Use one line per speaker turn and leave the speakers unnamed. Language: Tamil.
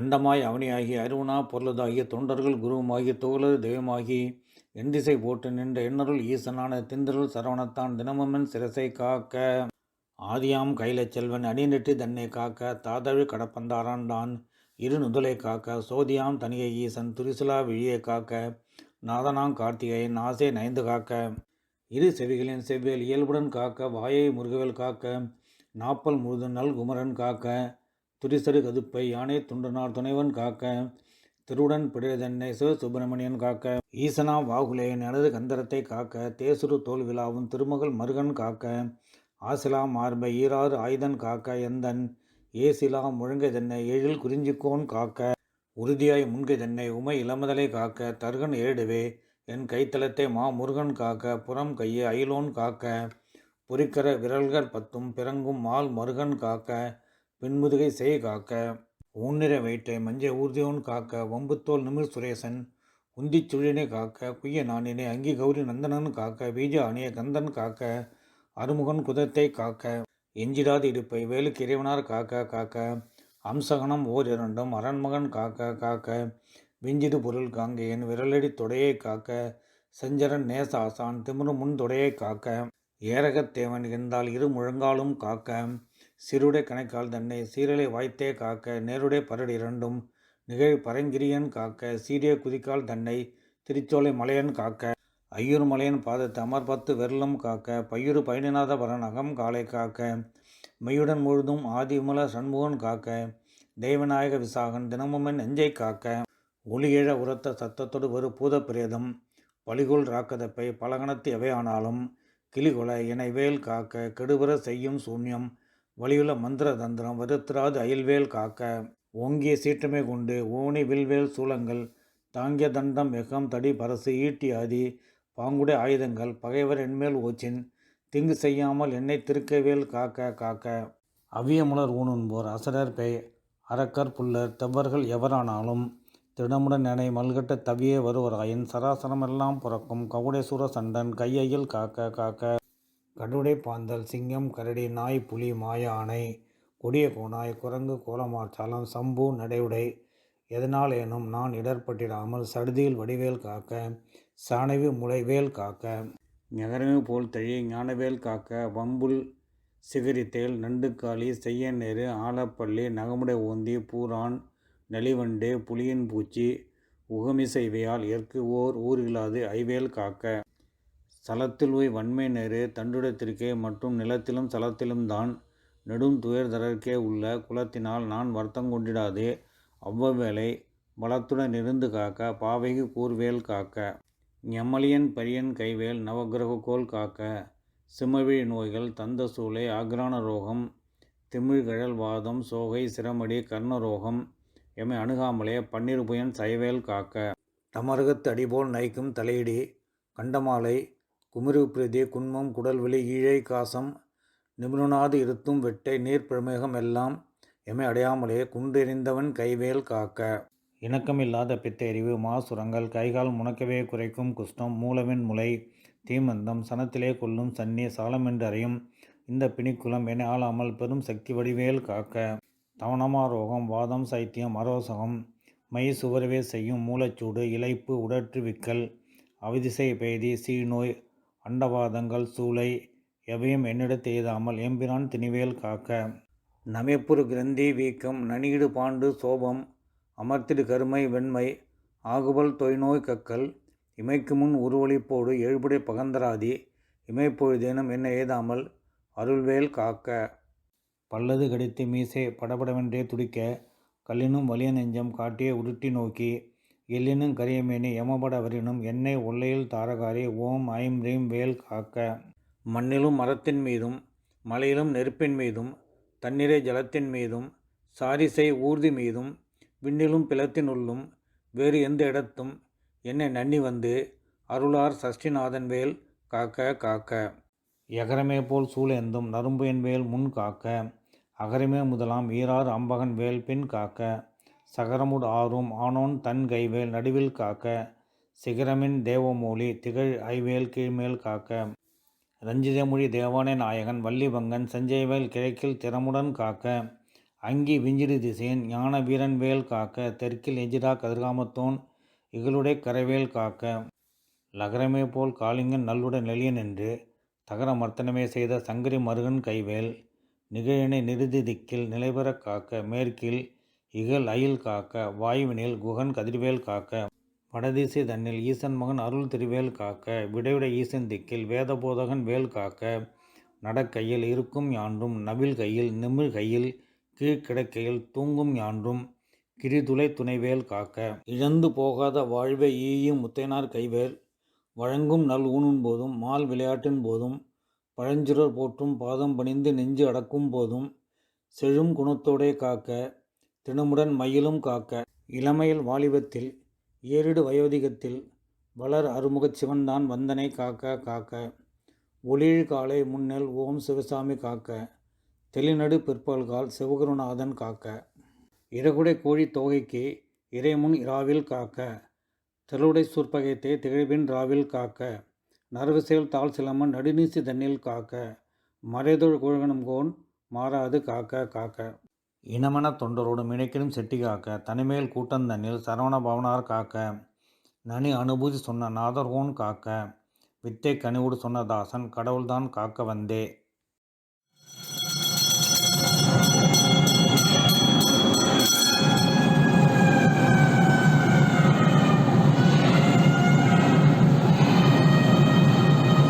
அண்டமாய் அவனியாகி அருவனா பொருளதாகிய தொண்டர்கள் குருவுமாகிய தோழர் தெய்வமாகி எண்டிசை போட்டு நின்ற எண்ணருள் ஈசனான திந்தருள் சரவணத்தான் தினமுமன் சிரசை காக்க. ஆதியாம் கைலச் செல்வன் அடிநெட்டி தன்னை காக்க தாதழு கடப்பந்தாராண்டான் இரு நுதலை காக்க சோதியாம் தனியை ஈசன் துரிசுலா விழியை காக்க நாதனாம் கார்த்திகேயன் ஆசை நைந்து காக்க. இரு செவிகளின் செவ்வியல் இயல்புடன் காக்க வாயை முருகவேல் காக்க நாப்பல் முழுது நல் குமரன் காக்க. துரிசரு கதுப்பை யானை துண்டனார் துணைவன் காக்க திருடன் பிடிதன்னை சிவசுப்பிரமணியன் காக்க ஈசனா வாகுலேயன் எனது கந்தரத்தை காக்க தேசுரு தோல் விழாவும் திருமகள் மருகன் காக்க ஆசிலா மார்பை ஈராறு ஆயுதன் காக்க எந்தன் ஏசிலா முழங்கை தன்னை எழில் குறிஞ்சிக்கோன் காக்க உறுதியாய் முன்கைதென்னை உமை இளமதலை காக்க தருகன் ஏடுவே என் கைத்தலத்தை மா முருகன் காக்க புறம் கையை அயிலோன் காக்க பொறிக்கர விரல்கள் பத்தும் பிறங்கும் மால் மருகன் காக்க பின்முதுகை செய் காக்க ஊன்னிற வயிற்றை மஞ்ச ஊர்தியோன் காக்க வம்புத்தோல் நிமிர் சுரேசன் உந்திச் சுழினை காக்க குய்ய நானினை அங்கி கௌரி நந்தனன் காக்க பீஜ அணிய கந்தன் காக்க அருமுகன் குதத்தை காக்க எஞ்சிடாது இடுப்பை வேலுக்கு இறைவனார் காக்க காக்க அம்சகனம் ஓர் இரண்டும் அரண்மகன் காக்க காக்க விஞ்சிடு பொருள் காங்கேயன் விரலடி தொடையை காக்க செஞ்சரன் நேச ஆசான் திமிரு முன் தொடையை காக்க ஏரகத்தேவன் இருந்தால் இரு முழங்காலும் காக்க சிறுடை கணைக்கால் தன்னை சீரலை வாய்த்தே காக்க நேருடை பரடு இரண்டும் நிகழ் பரங்கிரியன் காக்க சீரிய குதிக்கால் தன்னை திருச்சோலை மலையன் காக்க ஐயூர் மலையன் பாதத்தை அமர்பத்து வெள்ளம் காக்க பையுறு பயணிநாத பரன் அகம் காலை காக்க மெய்யுடன் முழுதும் ஆதிமுல சண்முகன் காக்க தெய்வநாயக விசாகன் தினமுமன் நெஞ்சை காக்க ஒளியழ உரத்த சத்தத்தோடு ஒரு பூத பிரேதம் பலிகொள் ராக்கதப்பை பலகணத்து எவையானாலும் கிளிகொலை இணைவேல் காக்க கெடுபுற செய்யும் சூன்யம் வழியுள்ள மந்திர தந்திரம் வருத்திராது அயல்வேல் காக்க. ஓங்கிய சீற்றமே கொண்டு ஓணி வில்வேல் சூளங்கள் தாங்கிய தண்டம் வெகம் தடி பரசு ஈட்டி ஆதி பாங்குடை ஆயுதங்கள் பகைவர் என்மேல் ஓச்சின் திங்கு செய்யாமல் என்னை திருக்கவேல் காக்க காக்க. அவியமுலர் ஊனுன்போர் அசரர் பெய் அரக்கர் புல்லர் தெவ்வர்கள் எவரானாலும் திடமுடன் நினை மல்கட்ட தவியே வருவராயின் சராசரமெல்லாம் புறக்கும் கவுடேசுர சண்டன் கையையில் காக்க காக்க. கடுடை பாந்தல் சிங்கம் கரடி நாய் புலி மாய ஆணை கொடிய கோனாய் குரங்கு கோலமாற்றாலம் சம்பு நடையுடை. எதனாலேனும் நான் இடர்பட்டிடாமல் சடுதியில் வடிவேல் காக்க சாணவி முளைவேல் காக்க. நகரமே போல் தழி ஞானவேல் காக்க வம்புல் சிகரித்தேல் நண்டுக்காளி செய்யநேரு ஆலப்பள்ளி நகமுடை ஓந்தி பூரான் நலிவண்டு புலியின் பூச்சி உகமிசைவையால் எற்கு ஓர் ஊர் இல்லாது ஐவேல் காக்க. சலத்தில் போய் வன்மை நேரு தண்டுடத்திற்கே மற்றும் நிலத்திலும் சலத்திலும் தான் நெடும் துயர்தரற்கே உள்ள குலத்தினால் நான் வருத்தம் கொண்டிடாதே. அவ்வவேளை பலத்துடன் இருந்து காக்க பாவைக்கு கூர்வேல் காக்க எம்மலியன் பரியன் கைவேல் நவகிரகோல் காக்க சிமவிழி நோய்கள் தந்த சூளை ஆக்ரான ரோகம் திமிழ்கழல் வாதம் சோகை சிரமடி கர்ணரோகம் எமை அணுகாமலே பன்னீர் புயன் சைவேல் காக்க. தமருகத்து அடிபோல் நைக்கும் தலையிடி கண்டமாலை குமிரு பிரதி குன்மம் குடல்வெளி ஈழை காசம் நிபுணனாது இருத்தும் வெட்டை நீர்ப்பிரமேகம் எல்லாம் எமை அடையாமலே குன்றெறிந்தவன் கைவேல் காக்க. இணக்கமில்லாத பித்தெறிவு மாசுரங்கள் கைகால் முணக்கவே குறைக்கும் குஷ்டம் மூலவின் முளை தீமந்தம் சனத்திலே கொல்லும் சன்னி சாலமென்றறையும் இந்த பிணிக்குலம் என ஆளாமல் பெரும் சக்தி வடிவேல் காக்க. தவணமாரோகம் வாதம் சைத்தியம் அரோசகம் மை சுவரவே செய்யும் மூலச்சூடு இழைப்பு உடற்று விக்கல் அவதிசை பெய்தி சீநோய் அண்டவாதங்கள் சூளை எவையும் என்னிடத் எய்தாமல் எம்பிரான் திணிவேல் காக்க. நமைப்புறு கிரந்தி வீக்கம் நனியிடு பாண்டு சோபம் அமர்த்திடு கருமை வெண்மை ஆகுபல் தொய்நோய் கக்கல் இமைக்கு முன் உருவழிப்போடு எழுபடை பகந்தராதி இமைப்பொழுதேனும் என்ன எய்தாமல் அருள்வேல் காக்க. பல்லது கடித்து மீசை படபடவென்றே துடிக்க கல்லினும் வலிய நெஞ்சம் காட்டிய உருட்டி நோக்கி எல்லினும் கரியமேனி யமபட வரினும் என்னை ஒல்லையில் தாரகாரி ஓம் ஐம் ரீம் வேல் காக்க. மண்ணிலும் மரத்தின் மீதும் மலையிலும் நெருப்பின் மீதும் தண்ணீரை ஜலத்தின் மீதும் சாரிசை ஊர்தி மீதும் விண்ணிலும் பிளத்தினுள்ளும் வேறு எந்த இடத்தும் என்னை நன்னி வந்து அருளார் சஷ்டிநாதன் வேல் காக்க காக்க. எகரமே போல் சூழேந்தும் நரும்பு என் வேல் முன் காக்க. அகரமே முதலாம் ஈரார் அம்பகன் வேல் பின் காக்க. சகரமுட் ஆறும் ஆனோன் தன் கைவேல் நடுவில் காக்க சிகரமின் தேவமூலி திகழ் ஐவேல் கீழ்மேல் காக்க. ரஞ்சிதமொழி தேவானை நாயகன் வள்ளிபங்கன் செஞ்சைவேல் கிழக்கில் திறமுடன் காக்க. அங்கி விஞ்சிடு திசையன் ஞான வீரன் வேல் காக்க. தெற்கில் எஜிரா கதிர்காமத்தோன் இகளுடைய கரைவேல் காக்க. லகரமே போல் காளிங்கன் நல்லுடன் நெளியன் என்று தகர மர்த்தனமே செய்த சங்கரி மருகன் கைவேல் நிகழினை நிறுதி திக்கில் நிலைபெறக் காக்க. மேற்கில் இகல் அயில் காக்க வாயுவினில் குகன் கதிர்வேல் காக்க வடதிசை தன்னில் ஈசன் மகன் அருள் திருவேல் காக்க விடைவிட ஈசன் திக்கில் வேதபோதகன் வேல் காக்க நடக்கையில் இருக்கும் யாண்டும் நவில் கையில் நிமிழ் கையில் கீழ்கிடக்கையில் தூங்கும் யாண்டும் கிரிதுளை துணைவேல் காக்க இழந்து போகாத வாழ்வை ஈயும் முத்தையனார் கைவேல் வழங்கும் நல் ஊனும் போதும் மால் விளையாட்டின் போதும் பழஞ்சிறர் போற்றும் பாதம் பணிந்து நெஞ்சு அடக்கும் போதும் செழும் குணத்தோடே காக்க தினமுடன் மயிலும் காக்க இளமையில் வாலிபத்தில் ஏறிடு வயோதிகத்தில் வளர் அருமுகச் சிவன்தான் வந்தனை காக்க காக்க. ஒளிழ் காலை முன்னெல் ஓம் சிவசாமி காக்க. தெளிநடு பிற்பால்கால் சிவகுருநாதன் காக்க. இறகுடை கோழி தொகைக்கு இறைமுன் இராவில் காக்க. தெருவுடை சூர்பகைத்தே திகழ்வின் ராவில் காக்க. நரவுசெயல் தாழ் சிலமன் நடுநீசி தண்ணில் காக்க. மறைதொழ் குழகனும் கோன் மாறாது காக்க காக்க. இனமன தொண்டரோடு மினைக்கிலும் செட்டி காக்க தனிமேல் கூட்டந்தண்ணில் சரவண பவனார் காக்க நனி அனுபூதி சொன்ன நாதர்கோன் காக்க வித்தை கனிவோடு சொன்ன தாசன் கடவுள்தான் காக்க வந்தே.